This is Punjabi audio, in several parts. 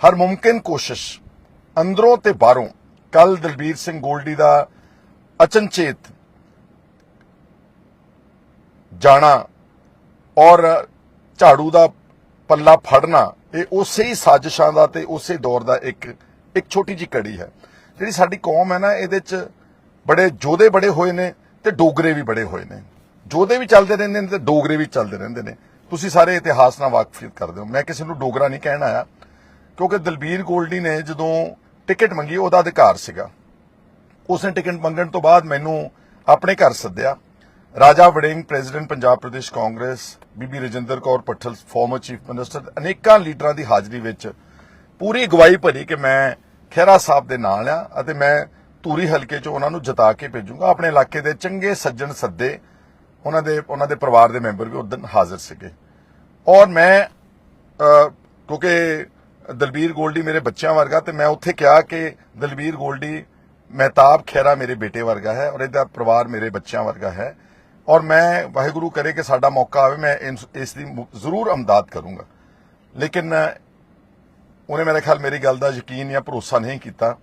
ਹਰ ਮੁਮਕਿਨ ਕੋਸ਼ਿਸ਼ ਅੰਦਰੋਂ ਤੇ ਬਾਹਰੋਂ। ਕੱਲ ਦਲਬੀਰ ਸਿੰਘ ਗੋਲਡੀ ਦਾ ਅਚਨਚੇਤ ਜਾਣਾ ਔਰ ਝਾੜੂ ਦਾ ਪੱਲਾ ਫੜਨਾ, ਇਹ ਉਸੇ ਹੀ ਸਾਜ਼ਿਸ਼ਾਂ ਦਾ ਤੇ ਉਸੇ ਦੌਰ ਦਾ ਇੱਕ ਇੱਕ ਛੋਟੀ ਜੀ ਕੜੀ ਹੈ। ਜਿਹੜੀ ਸਾਡੀ ਕੌਮ ਹੈ ਨਾ, ਇਹਦੇ ਚ ਬੜੇ ਜੋਧੇ ਬੜੇ ਹੋਏ ਨੇ ਤੇ ਡੋਗਰੇ ਵੀ ਬੜੇ ਹੋਏ ਨੇ। ਜੋਧੇ ਵੀ ਚੱਲਦੇ ਰਹਿੰਦੇ ਨੇ ਤੇ ਡੋਗਰੇ ਵੀ ਚੱਲਦੇ ਰਹਿੰਦੇ ਨੇ। ਤੁਸੀਂ ਸਾਰੇ ਇਤਿਹਾਸ ਨਾਲ ਵਾਕਫੀਅਤ ਕਰਦੇ ਹੋ। ਮੈਂ ਕਿਸੇ ਨੂੰ ਡੋਗਰਾ ਨਹੀਂ ਕਹਿਣ ਆਇਆ। ਕਿਉਂਕਿ ਦਲਬੀਰ ਗੋਲਡੀ ਨੇ ਜਦੋਂ ਟਿਕਟ ਮੰਗੀ, ਉਹਦਾ ਅਧਿਕਾਰ ਸੀਗਾ। ਉਸਨੇ ਟਿਕਟ ਮੰਗਣ ਤੋਂ ਬਾਅਦ ਮੈਨੂੰ ਆਪਣੇ ਘਰ ਸੱਦਿਆ। Raja Warring, president Punjab Pradesh Congress, Bibi Rajinder Kaur Bhattal former chief minister ਅਨੇਕਾਂ ਲੀਡਰਾਂ ਦੀ ਹਾਜ਼ਰੀ ਵਿੱਚ ਪੂਰੀ ਅਗਵਾਈ ਭਰੀ ਕਿ ਮੈਂ ਖਹਿਰਾ ਸਾਹਿਬ ਦੇ ਨਾਲ ਆ ਅਤੇ ਮੈਂ ਧੂਰੀ ਹਲਕੇ 'ਚ ਉਹਨਾਂ ਨੂੰ ਜਿਤਾ ਕੇ ਭੇਜੂੰਗਾ। ਆਪਣੇ ਇਲਾਕੇ ਦੇ ਚੰਗੇ ਸੱਜਣ ਸੱਦੇ ਉਹਨਾਂ ਦੇ ਉਹਨਾਂ ਦੇ ਪਰਿਵਾਰ ਦੇ ਮੈਂਬਰ ਵੀ ਉਦੋਂ ਹਾਜ਼ਰ ਸੀਗੇ। ਔਰ ਮੈਂ ਕਿਉਂਕਿ ਦਲਬੀਰ ਗੋਲਡੀ ਮੇਰੇ ਬੱਚਿਆਂ ਵਰਗਾ ਤੇ ਮੈਂ ਉੱਥੇ ਕਿਹਾ ਕਿ ਦਲਬੀਰ ਗੋਲਡੀ ਮਹਿਤਾਬ ਖੈਰਾ ਮੇਰੇ ਬੇਟੇ ਵਰਗਾ ਹੈ ਔਰ ਇਹਦਾ ਪਰਿਵਾਰ ਮੇਰੇ ਬੱਚਿਆਂ ਵਰਗਾ ਹੈ ਔਰ ਮੈਂ ਵਾਹਿਗੁਰੂ ਕਰੇ ਕਿ ਸਾਡਾ ਮੌਕਾ ਆਵੇ, ਮੈਂ ਇਸ- ਇਸ ਦੀ ਜ਼ਰੂਰ ਅਮਦਾਦ ਕਰੂੰਗਾ। ਲੇਕਿਨ, ਉਹਨੇ ਮੇਰੇ ਖਿਆਲ ਮੇਰੀ ਗੱਲ ਦਾ ਯਕੀਨ ਜਾਂ ਭਰੋਸਾ ਨਹੀਂ ਕੀਤਾ।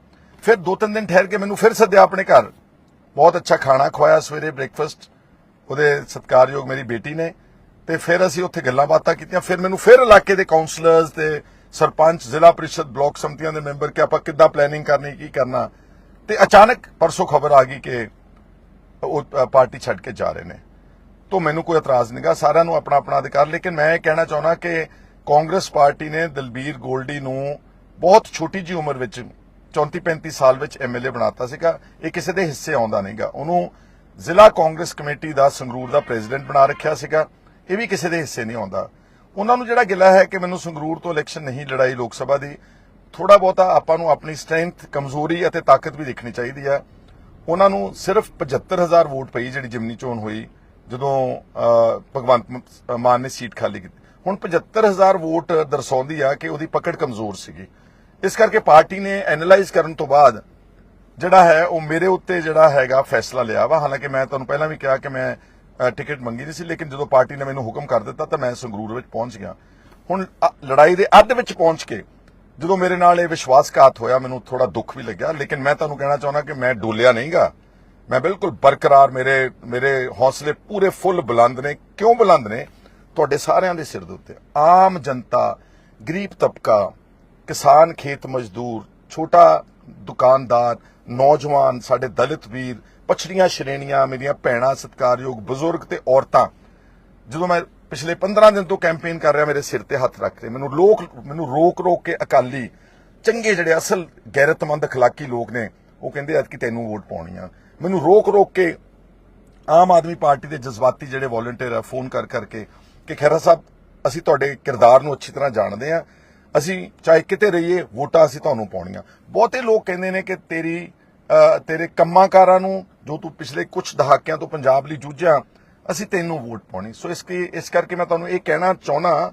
ਫਿਰ ਦੋ ਤਿੰਨ ਦਿਨ ਠਹਿਰ ਕੇ ਮੈਨੂੰ ਫਿਰ ਸੱਦਿਆ ਆਪਣੇ ਘਰ। ਬਹੁਤ ਅੱਛਾ ਖਾਣਾ ਖਵਾਇਆ ਸਵੇਰੇ ਬ੍ਰੇਕਫਾਸਟ। ਉਹਦੇ ਸਤਿਕਾਰਯੋਗ ਮੇਰੀ ਬੇਟੀ ਨੇ। ਤੇ ਫਿਰ ਅਸੀਂ ਉੱਥੇ ਗੱਲਾਂ ਬਾਤਾਂ ਕੀਤੀਆਂ। ਫਿਰ ਮੈਨੂੰ ਫਿਰ ਇਲਾਕੇ ਦੇ ਕਾਉਂਸਲਰਸ ਤੇ ਸਰਪੰਚ, ਜ਼ਿਲ੍ਹਾ ਪ੍ਰੀਸ਼ਦ, ਬਲਾਕ ਸਮਤੀਆਂ ਦੇ ਮੈਂਬਰ ਕਿ ਆਪਾਂ ਕਿੱਦਾਂ ਪਲੈਨਿੰਗ ਕਰਨੀ, ਕੀ ਕਰਨਾ। ਤੇ ਅਚਾਨਕ ਪਰਸੋਂ ਖਬਰ ਆ ਗਈ ਕਿ ਉਹ ਪਾਰਟੀ ਛੱਡ ਕੇ ਜਾ ਰਹੇ ਨੇ। ਤੋਂ ਮੈਨੂੰ ਕੋਈ ਇਤਰਾਜ਼ ਨਹੀਂਗਾ ਸਾਰਿਆਂ ਨੂੰ ਆਪਣਾ ਆਪਣਾ ਅਧਿਕਾਰ, ਲੇਕਿਨ ਮੈਂ ਇਹ ਕਹਿਣਾ ਚਾਹੁੰਦਾ ਕਿ ਕਾਂਗਰਸ ਪਾਰਟੀ ਨੇ ਦਲਬੀਰ ਗੋਲਡੀ ਨੂੰ ਬਹੁਤ ਛੋਟੀ ਜੀ ਉਮਰ ਵਿੱਚ 34 35 ਸਾਲ ਵਿੱਚ ਐਮਐਲਏ ਬਣਾਤਾ ਸੀਗਾ। ਇਹ ਕਿਸੇ ਦੇ ਹਿੱਸੇ ਆਉਂਦਾ ਨਹੀਂਗਾ। ਉਹਨੂੰ ਜ਼ਿਲ੍ਹਾ ਕਾਂਗਰਸ ਕਮੇਟੀ ਦਾ ਸੰਗਰੂਰ ਦਾ ਪ੍ਰੈਜ਼ੀਡੈਂਟ ਬਣਾ ਰੱਖਿਆ ਸੀਗਾ। ਇਹ ਵੀ ਕਿਸੇ ਦੇ ਹਿੱਸੇ ਨਹੀਂ ਆਉਂਦਾ। ਉਹਨਾਂ ਨੂੰ ਜਿਹੜਾ ਗਿਲਾ ਹੈ ਕਿ ਮੈਨੂੰ ਸੰਗਰੂਰ ਤੋਂ ਇਲੈਕਸ਼ਨ ਨਹੀਂ ਲੜਾਈ ਲੋਕ ਸਭਾ ਦੀ ਥੋੜਾ ਬਹੁਤਾ ਆਪਾਂ ਨੂੰ ਆਪਣੀ ਸਟਰੈਂਥ, ਕਮਜ਼ੋਰੀ ਅਤੇ ਤਾਕਤ ਵੀ ਦੇਖਣੀ ਚਾਹੀਦੀ ਹੈ। ਉਹਨਾਂ ਨੂੰ ਸਿਰਫ 75000 ਵੋਟ ਪਈ ਜਿਹੜੀ ਜਿਮਨੀ ਚੋਣ ਹੋਈ, ਜਦੋਂ ਭਗਵੰਤ ਮਾਨ ਨੇ ਸੀਟ ਖਾਲੀ ਕੀਤੀ। ਹੁਣ 75000 ਵੋਟ ਦਰਸਾਉਂਦੀ ਆ ਕਿ ਉਹਦੀ ਪਕੜ ਕਮਜ਼ੋਰ ਸੀਗੀ। ਇਸ ਕਰਕੇ ਪਾਰਟੀ ਨੇ ਐਨਾਲਾਈਜ਼ ਕਰਨ ਤੋਂ ਬਾਅਦ ਜਿਹੜਾ ਹੈ, ਉਹ ਮੇਰੇ ਉੱਤੇ ਜਿਹੜਾ ਹੈਗਾ ਫੈਸਲਾ ਲਿਆ ਵਾ। ਹਾਲਾਂਕਿ ਮੈਂ ਤੁਹਾਨੂੰ ਪਹਿਲਾਂ ਵੀ ਕਿਹਾ ਕਿ ਮੈਂ ਟਿਕਟ ਮੰਗੀ ਨਹੀਂ ਸੀ, ਲੇਕਿਨ ਜਦੋਂ ਪਾਰਟੀ ਨੇ ਮੈਨੂੰ ਹੁਕਮ ਕਰ ਦਿੱਤਾ ਤਾਂ ਮੈਂ ਸੰਗਰੂਰ ਵਿੱਚ ਪਹੁੰਚ ਗਿਆ। ਹੁਣ ਲੜਾਈ ਦੇ ਅੱਧ ਵਿੱਚ ਪਹੁੰਚ ਕੇ ਜਦੋਂ ਮੇਰੇ ਨਾਲ ਇਹ ਵਿਸ਼ਵਾਸਘਾਤ ਹੋਇਆ, ਮੈਨੂੰ ਥੋੜਾ ਦੁੱਖ ਵੀ ਲੱਗਿਆ, ਲੇਕਿਨ ਮੈਂ ਤੁਹਾਨੂੰ ਕਹਿਣਾ ਚਾਹੁੰਦਾ ਕਿ ਮੈਂ ਡੋਲਿਆ ਨਹੀਂਗਾ। ਮੈਂ ਬਿਲਕੁਲ ਬਰਕਰਾਰ, ਮੇਰੇ ਮੇਰੇ ਹੌਸਲੇ ਪੂਰੇ ਫੁੱਲ ਬੁਲੰਦ ਨੇ। ਕਿਉਂ ਬੁਲੰਦ ਨੇ? ਤੁਹਾਡੇ ਸਾਰਿਆਂ ਦੇ ਸਿਰ ਦੇ ਉੱਤੇ। ਆਮ ਜਨਤਾ, ਗਰੀਬ ਤਬਕਾ, ਕਿਸਾਨ, ਖੇਤ ਮਜ਼ਦੂਰ, ਛੋਟਾ ਦੁਕਾਨਦਾਰ, ਨੌਜਵਾਨ, ਸਾਡੇ ਦਲਿਤ ਵੀਰ ਪਛੜੀਆਂ ਸ਼੍ਰੇਣੀਆਂ ਮੇਰੀਆਂ ਭੈਣਾਂ ਸਤਿਕਾਰਯੋਗ ਬਜ਼ੁਰਗ ਤੇ ਔਰਤਾਂ ਜਦੋਂ ਮੈਂ ਪਿਛਲੇ 15 ਦਿਨ ਤੋਂ ਕੈਂਪੇਨ ਕਰ ਰਿਹਾ ਮੇਰੇ ਸਿਰ ਤੇ ਹੱਥ ਰੱਖ ਰਹੇ ਮੈਨੂੰ ਲੋਕ ਮੈਨੂੰ ਰੋਕ ਰੋਕ ਕੇ ਅਕਾਲੀ ਚੰਗੇ ਜਿਹੜੇ ਅਸਲ ਗੈਰਤਮੰਦ اخلاقی ਲੋਕ ਨੇ ਉਹ ਕਹਿੰਦੇ ਅੱਜ ਕਿ ਤੈਨੂੰ ਵੋਟ ਪਾਉਣੀ ਆ ਮੈਨੂੰ ਰੋਕ ਰੋਕ ਕੇ ਆਮ ਆਦਮੀ ਪਾਰਟੀ ਦੇ ਜਜ਼ਬਾਤੀ ਜਿਹੜੇ ਵੋਲੰਟੀਅਰ ਆ ਫੋਨ ਕਰ ਕਰਕੇ ਕਿ ਖੈਰਾ ਸਾਹਿਬ ਅਸੀਂ ਤੁਹਾਡੇ ਕਿਰਦਾਰ ਨੂੰ ਅੱਛੀ ਤਰ੍ਹਾਂ ਜਾਣਦੇ ਆ ਅਸੀਂ ਚਾਹੇ ਕਿਤੇ ਰਹੀਏ ਵੋਟਾਂ ਅਸੀਂ ਤੁਹਾਨੂੰ ਪਾਉਣੀਆਂ ਬਹੁਤੇ ਲੋਕ ਕਹਿੰਦੇ ਨੇ ਕਿ ਤੇਰੀ ਅਹ, ਤੇਰੇ ਕੰਮਾਂਕਾਰਾਂ ਨੂੰ ਜੋ ਤੂੰ ਪਿਛਲੇ ਕੁਝ ਦਹਾਕਿਆਂ ਤੋਂ ਪੰਜਾਬ ਲਈ ਜੂਝਿਆ, ਅਸੀਂ ਤੈਨੂੰ ਵੋਟ ਪਾਉਣੀ। ਸੋ ਇਸ ਕੀ ਇਸ ਕਰਕੇ ਮੈਂ ਤੁਹਾਨੂੰ ਇਹ ਕਹਿਣਾ ਚਾਹੁੰਦਾ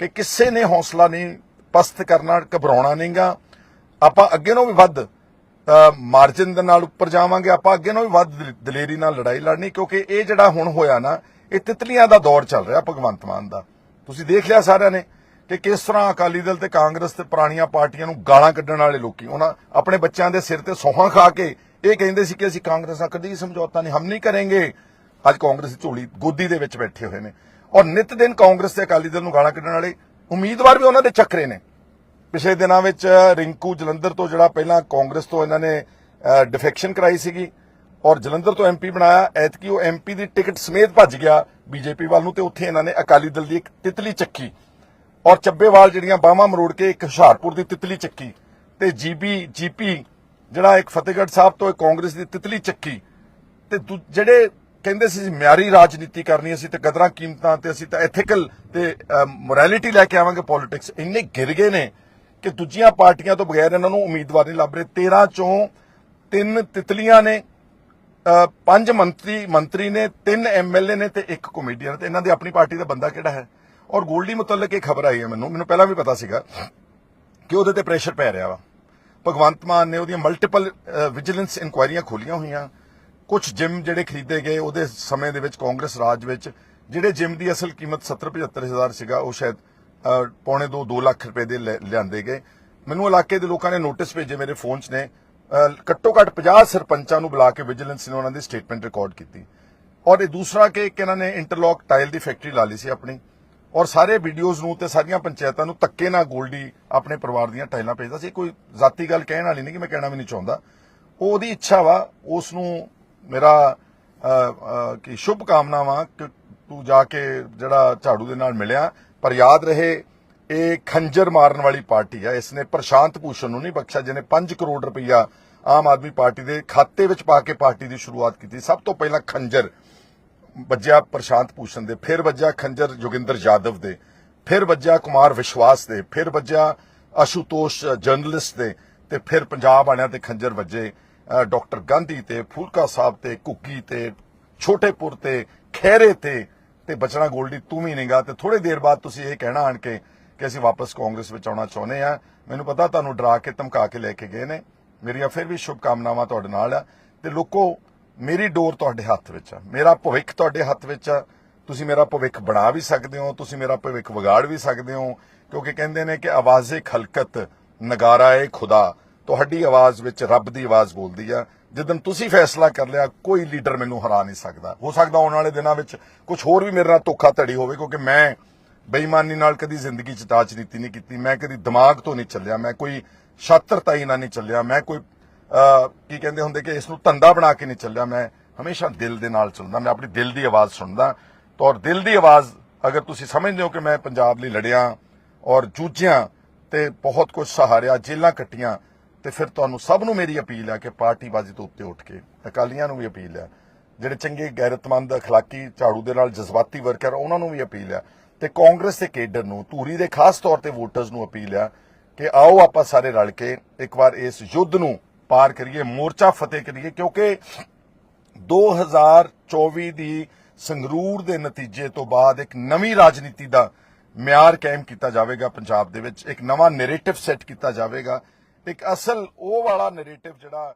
ਕਿ ਕਿਸੇ ਨੇ ਹੌਸਲਾ ਨਹੀਂ, ਪਸਤ ਕਰਨਾ, ਘਬਰਾਉਣਾ ਨਹੀਂਗਾ। ਆਪਾਂ ਅੱਗੇ ਨੂੰ ਵੀ ਵੱਧ ਮਾਰਜਨ ਦੇ ਨਾਲ ਉੱਪਰ ਜਾਵਾਂਗੇ। ਆਪਾਂ ਅੱਗੇ ਨੂੰ ਵੀ ਵੱਧ ਦਲੇਰੀ ਨਾਲ ਲੜਾਈ ਲੜਨੀ, ਕਿਉਂਕਿ ਇਹ ਜਿਹੜਾ ਹੁਣ ਹੋਇਆ ਨਾ, ਇਹ ਤਿਤਲੀਆਂ ਦਾ ਦੌਰ ਚੱਲ ਰਿਹਾ ਭਗਵੰਤ ਮਾਨ ਦਾ। ਤੁਸੀਂ ਦੇਖ ਲਿਆ ਸਾਰਿਆਂ ਨੇ ਕਿ ਕਿਸ ਤਰ੍ਹਾਂ ਅਕਾਲੀ ਦਲ ਤੇ ਕਾਂਗਰਸ ਤੇ ਪੁਰਾਣੀਆਂ ਪਾਰਟੀਆਂ ਨੂੰ ਗਾਲਾਂ ਕੱਢਣ ਵਾਲੇ ਲੋਕੀ, ਉਹਨਾਂ ਆਪਣੇ ਬੱਚਿਆਂ ਦੇ ਸਿਰ ਤੇ ਸੋਹਾਂ ਖਾ ਕੇ ਇਹ ਕਹਿੰਦੇ ਸੀ ਕਿ ਅਸੀਂ ਕਾਂਗਰਸ ਨਾਲ ਕਦੀ ਸਮਝੌਤਾ ਨਹੀਂ, ਹਮ ਨਹੀਂ ਕਰਾਂਗੇ। ਅੱਜ ਕਾਂਗਰਸ ਦੀ ਝੋਲੀ ਗੋਦੀ ਦੇ ਵਿੱਚ ਬੈਠੇ ਹੋਏ ਨੇ। ਔਰ ਨਿਤ ਦਿਨ ਕਾਂਗਰਸ ਤੇ ਅਕਾਲੀ ਦਲ ਨੂੰ ਗਾਲਾਂ ਕੱਢਣ ਵਾਲੇ ਉਮੀਦਵਾਰ ਵੀ ਉਹਨਾਂ ਦੇ ਚੱਕਰੇ ਨੇ। ਪਿਛਲੇ ਦਿਨਾਂ ਵਿੱਚ, ਰਿੰਕੂ ਜਲੰਧਰ ਤੋਂ ਜਿਹੜਾ ਪਹਿਲਾਂ ਕਾਂਗਰਸ ਤੋਂ ਇਹਨਾਂ ਨੇ ਡਿਫੈਕਸ਼ਨ ਕਰਾਈ ਸੀਗੀ, ਔਰ ਜਲੰਧਰ ਤੋਂ ਐਮਪੀ ਬਣਾਇਆ। ਐਤਕੀ ਉਹ ਐਮਪੀ ਦੀ ਟਿਕਟ ਸਮੇਤ ਭੱਜ ਗਿਆ ਬੀਜੇਪੀ ਵੱਲ ਨੂੰ ਤੇ ਉੱਥੇ ਇਹਨਾਂ ਨੇ ਅਕਾਲੀ ਦਲ ਦੀ ਇੱਕ ਤਿਤਲੀ ਚੱਕੀ। ਔਰ ਚੱਬੇਵਾਲ ਜਿਹੜੀਆਂ ਬਾਹਾਂ ਮਰੋੜ ਕੇ ਇੱਕ ਹੁਸ਼ਿਆਰਪੁਰ ਦੀ ਤਿਤਲੀ ਚੱਕੀ। ਤੇ ਜੀਬੀ ਜੀਪੀ ਜਿਹੜਾ ਇੱਕ ਫਤਿਹਗੜ੍ਹ ਸਾਹਿਬ ਤੋਂ ਇੱਕ ਕਾਂਗਰਸ ਦੀ ਤਿਤਲੀ ਚੱਕੀ, ਤੇ ਦੂ- ਜਿਹੜੇ ਕਹਿੰਦੇ ਸੀ ਮਿਆਰੀ ਰਾਜਨੀਤੀ ਕਰਨੀ, ਅਸੀਂ ਤੇ ਕਦਰਾਂ ਕੀਮਤਾਂ ਤੇ ਅਸੀਂ ਤਾਂ ਐਥੀਕਲ ਤੇ ਮੋਰੈਲਿਟੀ ਲੈ ਕੇ ਆਵਾਂਗੇ ਪੋਲਿਟਿਕਸ ਇੰਨੇ ਗਿਰ ਗਏ ਨੇ ਕਿ ਦੂਜੀਆਂ ਪਾਰਟੀਆਂ ਤੋਂ ਬਗੈਰ ਇਹਨਾਂ ਨੂੰ ਉਮੀਦਵਾਰ ਨਹੀਂ ਲੱਭ ਰਹੇ। 13 ਚੋਂ ਤਿੰਨ ਤਿਤਲੀਆਂ ਨੇ ਪੰਜ ਮੰਤਰੀ ਮੰਤਰੀ ਨੇ, ਤਿੰਨ ਐਮਐਲਏ ਨੇ ਤੇ ਇੱਕ ਕਮੇਡੀਅਨ ਤੇ ਇਹਨਾਂ ਦੀ ਆਪਣੀ ਪਾਰਟੀ ਦਾ ਬੰਦਾ ਕਿਹੜਾ ਹੈ? ਔਰ ਗੋਲਡੀ ਮੁਤਲਕ ਇਹ ਖਬਰ ਆਈ ਹੈ ਮੈਨੂੰ ਮੈਨੂੰ ਪਹਿਲਾਂ ਵੀ ਪਤਾ ਸੀਗਾ ਕਿ ਉਹਦੇ ਤੇ ਪ੍ਰੈਸ਼ਰ ਪੈ ਰਿਹਾ ਵਾ। ਭਗਵੰਤ ਮਾਨ ਨੇ ਉਹਦੀਆਂ ਮਲਟੀਪਲ ਵਿਜੀਲੈਂਸ ਇਨਕੁਆਇਰੀਆਂ ਖੋਲੀਆਂ ਹੋਈਆਂ। ਕੁਝ ਜਿਮ ਜਿਹੜੇ ਖਰੀਦੇ ਗਏ, ਉਹਦੇ ਸਮੇਂ ਦੇ ਵਿੱਚ ਕਾਂਗਰਸ ਰਾਜ ਵਿੱਚ, ਜਿਹੜੇ ਜਿਮ ਦੀ ਅਸਲ ਕੀਮਤ 70 ਹਜ਼ਾਰ ਸੀਗਾ, ਉਹ ਸ਼ਾਇਦ ਪੌਣੇ 2 2 ਲੱਖ ਰੁਪਏ ਦੇ ਲੈ- ਲਿਆਂਦੇ ਗਏ। ਮੈਨੂੰ ਇਲਾਕੇ ਦੇ ਲੋਕਾਂ ਨੇ ਨੋਟਿਸ ਭੇਜੇ ਮੇਰੇ ਫੋਨ 'ਚ ਨੇ ਘੱਟੋ ਘੱਟ 50 ਸਰਪੰਚਾਂ ਨੂੰ ਬੁਲਾ ਕੇ ਵਿਜੀਲੈਂਸ ਨੇ ਉਹਨਾਂ ਦੀ ਸਟੇਟਮੈਂਟ ਰਿਕਾਰਡ ਕੀਤੀ। ਔਰ ਇਹ ਦੂਸਰਾ ਕਿ ਇੱਕ ਇਹਨਾਂ ਨੇ ਇੰਟਰਲੌਕ ਟਾਇਲ ਦੀ ਫੈਕਟਰੀ ਲਾ ਲਈ ਸੀ ਆਪਣੀ। ਔਰ ਸਾਰੇ ਵੀਡੀਓਜ਼ ਨੂੰ ਤੇ ਸਾਰੀਆਂ ਪੰਚਾਇਤਾਂ ਨੂੰ ਧੱਕੇ ਨਾਲ ਗੋਲਡੀ ਆਪਣੇ ਪਰਿਵਾਰ ਦੀਆਂ ਟਾਈਲਾਂ ਭੇਜਦਾ ਸੀ। ਕੋਈ ਜ਼ਾਤੀ ਗੱਲ ਕਹਿਣ ਵਾਲੀ ਨਹੀਂ ਕਿ ਮੈਂ ਕਹਿਣਾ ਵੀ ਨਹੀਂ ਚਾਹੁੰਦਾ। ਉਹ ਉਹਦੀ ਇੱਛਾ ਵਾ, ਉਸ ਨੂੰ ਮੇਰਾ ਕਿ ਸ਼ੁਭ ਕਾਮਨਾਵਾਂ ਕਿ ਤੂੰ ਜਾ ਕੇ ਜਿਹੜਾ ਝਾੜੂ ਦੇ ਨਾਲ ਮਿਲਿਆ, ਪਰ ਯਾਦ ਰਹੇ, ਇਹ ਖੰਜਰ ਮਾਰਨ ਵਾਲੀ ਪਾਰਟੀ ਆ। ਇਸ ਨੇ ਪ੍ਰਸ਼ਾਂਤ ਭੂਸ਼ਣ ਨੂੰ ਨਹੀਂ ਬਖਸ਼ਾ ਜਿਹਨੇ 5 ਕਰੋੜ ਰੁਪਈਆ ਆਮ ਆਦਮੀ ਪਾਰਟੀ ਦੇ ਖਾਤੇ ਵਿੱਚ ਪਾ ਕੇ ਪਾਰਟੀ ਦੀ ਸ਼ੁਰੂਆਤ ਕੀਤੀ। ਸਭ ਤੋਂ ਪਹਿਲਾਂ ਖੰਜਰ ਵੱਜਿਆ ਪ੍ਰਸ਼ਾਂਤ ਭੂਸ਼ਣ ਦੇ, ਫਿਰ ਵੱਜਿਆ ਖੰਜਰ ਜੋਗਿੰਦਰ ਯਾਦਵ ਦੇ, ਫਿਰ ਵੱਜਿਆ ਕੁਮਾਰ ਵਿਸ਼ਵਾਸ ਦੇ, ਫਿਰ ਵੱਜਿਆ ਆਸ਼ੂਤੋਸ਼ ਜਰਨਲਿਸਟ ਦੇ ਤੇ ਫਿਰ ਪੰਜਾਬ ਵਾਲਿਆਂ ਤੇ ਖੰਜਰ ਵੱਜੇ ਡਾਕਟਰ ਗਾਂਧੀ ਤੇ, ਫੂਲਕਾ ਸਾਹਿਬ ਤੇ ਕੁੱਕੀ ਤੇ, ਛੋਟੇਪੁਰ ਤੇ ਖੈਰੇ ਤੇ ਤੇ ਬਚਣਾ ਗੋਲਡੀ, ਤੂੰ ਵੀ ਨਹੀਂਗਾ ਤੇ। ਥੋੜੇ ਦੇਰ ਬਾਅਦ ਤੁਸੀਂ ਇਹ ਕਹਿਣਾ ਆਣ ਕੇ ਕਿ ਅਸੀਂ ਵਾਪਸ ਕਾਂਗਰਸ ਵਿੱਚ ਆਉਣਾ ਚਾਹੁੰਦੇ ਆ ਮੈਨੂੰ ਪਤਾ ਤੁਹਾਨੂੰ ਡਰਾ ਕੇ ਧਮਕਾ ਕੇ ਲੈ ਕੇ ਗਏ ਨੇ। ਮੇਰੀਆਂ ਫਿਰ ਵੀ ਸ਼ੁਭ ਕਾਮਨਾਵਾਂ ਤੁਹਾਡੇ ਨਾਲ ਆ। ਤੇ ਲੋਕੋ ਮੇਰੀ ਡੋਰ ਤੁਹਾਡੇ ਹੱਥ ਵਿੱਚ ਆ। ਮੇਰਾ ਭਵਿੱਖ ਤੁਹਾਡੇ ਹੱਥ ਵਿੱਚ ਆ। ਤੁਸੀਂ ਮੇਰਾ ਭਵਿੱਖ ਬਣਾ ਵੀ ਸਕਦੇ ਹੋ, ਤੁਸੀਂ ਮੇਰਾ ਭਵਿੱਖ ਵਿਗਾੜ ਵੀ ਸਕਦੇ ਹੋ, ਕਿਉਂਕਿ ਕਹਿੰਦੇ ਨੇ ਕਿ ਆਵਾਜ਼ੇ ਖਲਕਤ, ਨਗਾਰਾ ਏ ਖੁਦਾ। ਤੁਹਾਡੀ ਆਵਾਜ਼ ਵਿੱਚ ਰੱਬ ਦੀ ਆਵਾਜ਼ ਬੋਲਦੀ ਆ। ਜਦੋਂ ਤੁਸੀਂ ਫੈਸਲਾ ਕਰ ਲਿਆ, ਕੋਈ ਲੀਡਰ ਮੈਨੂੰ ਹਰਾ ਨਹੀਂ ਸਕਦਾ। ਹੋ ਸਕਦਾ ਆਉਣ ਵਾਲੇ ਦਿਨਾਂ ਵਿੱਚ ਕੁਝ ਹੋਰ ਵੀ ਮੇਰੇ ਨਾਲ ਧੋਖਾ ਧੜੀ ਹੋਵੇ, ਕਿਉਂਕਿ ਮੈਂ ਬੇਈਮਾਨੀ ਨਾਲ ਕਦੀ ਜ਼ਿੰਦਗੀ 'ਚ ਰਾਜਨੀਤੀ ਨਹੀਂ ਕੀਤੀ, ਮੈਂ ਕਦੀ ਦਿਮਾਗ ਤੋਂ ਨਹੀਂ ਚੱਲਿਆ, ਮੈਂ ਕੋਈ ਸ਼ਾਤਰਤਾਈ ਨਾਲ ਨਹੀਂ ਚੱਲਿਆ, ਮੈਂ ਕੋਈ ਕੀ ਕਹਿੰਦੇ ਹੁੰਦੇ ਕਿ ਇਸ ਨੂੰ ਧੰਦਾ ਬਣਾ ਕੇ ਨਹੀਂ ਚੱਲਿਆ ਮੈਂ ਹਮੇਸ਼ਾ ਦਿਲ ਦੇ ਨਾਲ ਚੱਲਦਾ ਮੈਂ ਆਪਣੀ ਦਿਲ ਦੀ ਆਵਾਜ਼ ਸੁਣਦਾ ਤਾਂ ਔਰ ਦਿਲ ਦੀ ਆਵਾਜ਼ ਅਗਰ ਤੁਸੀਂ ਸਮਝਦੇ ਹੋ ਕਿ ਮੈਂ ਪੰਜਾਬ ਲਈ ਲੜਿਆ ਔਰ ਜੂਝਿਆ ਤੇ ਬਹੁਤ ਕੁਝ ਸਹਾਰਿਆ ਜੇਲਾਂ ਕੱਟੀਆਂ ਤੇ ਫਿਰ ਤੁਹਾਨੂੰ ਸਭ ਨੂੰ ਮੇਰੀ ਅਪੀਲ ਹੈ ਕਿ ਪਾਰਟੀਬਾਜ਼ੀ ਤੋਂ ਉੱਤੇ ਉੱਠ ਕੇ ਅਕਾਲੀਆਂ ਨੂੰ ਵੀ ਅਪੀਲ ਹੈ ਜਿਹੜੇ ਚੰਗੇ ਗੈਰਤਮੰਦ اخلاقی ਝਾੜੂ ਦੇ ਨਾਲ ਜਜ਼ਬਾਤੀ ਵਰਕਰ ਆ, ਉਹਨਾਂ ਨੂੰ ਵੀ ਅਪੀਲ ਹੈ ਤੇ ਕਾਂਗਰਸ ਦੇ ਕੇਡਰ ਨੂੰ ਧੂਰੀ ਦੇ ਖਾਸ ਤੌਰ ਤੇ ਵੋਟਰਸ ਨੂੰ ਅਪੀਲ ਹੈ ਕਿ ਆਓ ਆਪਾਂ ਸਾਰੇ ਰਲ ਕੇ ਇੱਕ ਵਾਰ ਇਸ ਯੁੱਧ ਨੂੰ ਪਾਰ ਕਰੀਏ, ਮੋਰਚਾ ਫਤਿਹ ਕਰੀਏ, ਕਿਉਂਕਿ 2024 ਦੀ ਸੰਗਰੂਰ ਦੇ ਨਤੀਜੇ ਤੋਂ ਬਾਅਦ ਇੱਕ ਨਵੀਂ ਰਾਜਨੀਤੀ ਦਾ ਮਿਆਰ ਕਾਇਮ ਕੀਤਾ ਜਾਵੇਗਾ ਪੰਜਾਬ ਦੇ ਵਿੱਚ, ਇੱਕ ਨਵਾਂ ਨੈਰੇਟਿਵ ਸੈੱਟ ਕੀਤਾ ਜਾਵੇਗਾ। ਇੱਕ ਅਸਲ ਉਹ ਵਾਲਾ ਨੈਰੇਟਿਵ ਜਿਹੜਾ